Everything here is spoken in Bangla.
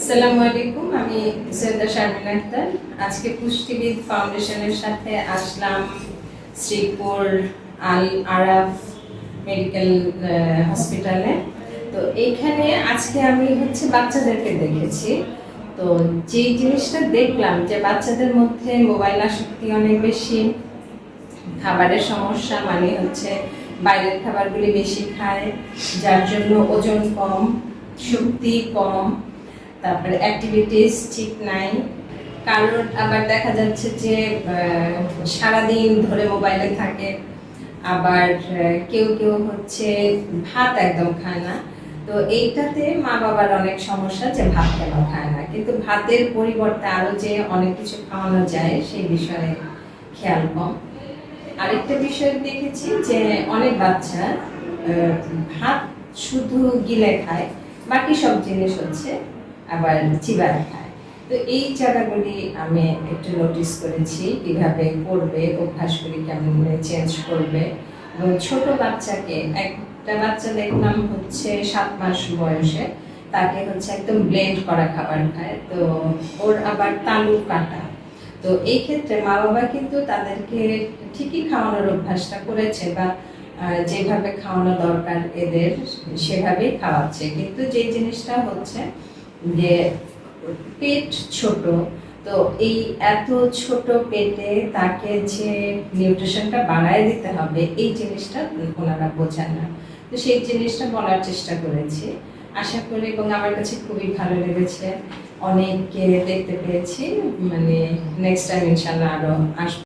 আসসালামু আলাইকুম, আমি সৈয়দা শারমিন আক্তার। আজকে পুষ্টিবিদ ফাউন্ডেশনের সাথে আসলাম শ্রীপুর আল আরাফ মেডিকেল হসপিটালে। তো এইখানে আজকে আমি হচ্ছে বাচ্চাদেরকে দেখেছি। তো যেই জিনিসটা দেখলাম যে বাচ্চাদের মধ্যে মোবাইল আসক্তি অনেক বেশি, খাবারের সমস্যা মানে হচ্ছে বাইরের খাবারগুলি বেশি খায়, যার জন্য ওজন কম, শক্তি কম তারপরে অ্যাক্টিভিটিস ঠিক নাই। কারোর আবার দেখা যাচ্ছে যে সারাদিন ধরে মোবাইলে থাকে। আবার কেউ কেউ হচ্ছে ভাত একদম খায় না। তো এইটাতে মা বাবার অনেক সমস্যা যে ভাত কেন খায় না। কিন্তু ভাতের পরিবর্তে আরও যে অনেক কিছু খাওয়ানো যায়, সেই বিষয়ে খেয়াল কম। আরেকটা বিষয় দেখেছি যে অনেক বাচ্চা ভাত শুধু গিলে খায়, বাকি সব জিনিস হচ্ছে আবার চিবায় খায়। তো এই জায়গাগুলি আমি একটু নোটিস করেছি কীভাবে করবে অভ্যাসগুলি কেমন চেঞ্জ করবে। এবং ছোট বাচ্চাকে, একটা বাচ্চা দেখলাম হচ্ছে সাত মাস বয়সে, তাকে হচ্ছে একদম ব্লেন্ড করা খাবার খায়। তো ওর আবার তালু কাটা। তো এই ক্ষেত্রে মা বাবা কিন্তু তাদেরকে ঠিকই খাওয়ানোর অভ্যাসটা করেছে বা যেভাবে খাওয়ানো দরকার এদের, সেভাবেই খাওয়াচ্ছে। কিন্তু যে জিনিসটা হচ্ছে যে পেট ছোট, তো এই এত ছোট পেটে তাকে যে নিউট্রিশনটা বাড়ায় দিতে হবে, এই জিনিসটা ওনারা বোঝেন না। তো সেই জিনিসটা বলার চেষ্টা করেছি। আশা করি এবং আমার কাছে খুবই ভালো লেগেছে। অনেককে দেখতে পেয়েছি। মানে নেক্সট টাইম ইনশাল্লাহ আরও আসব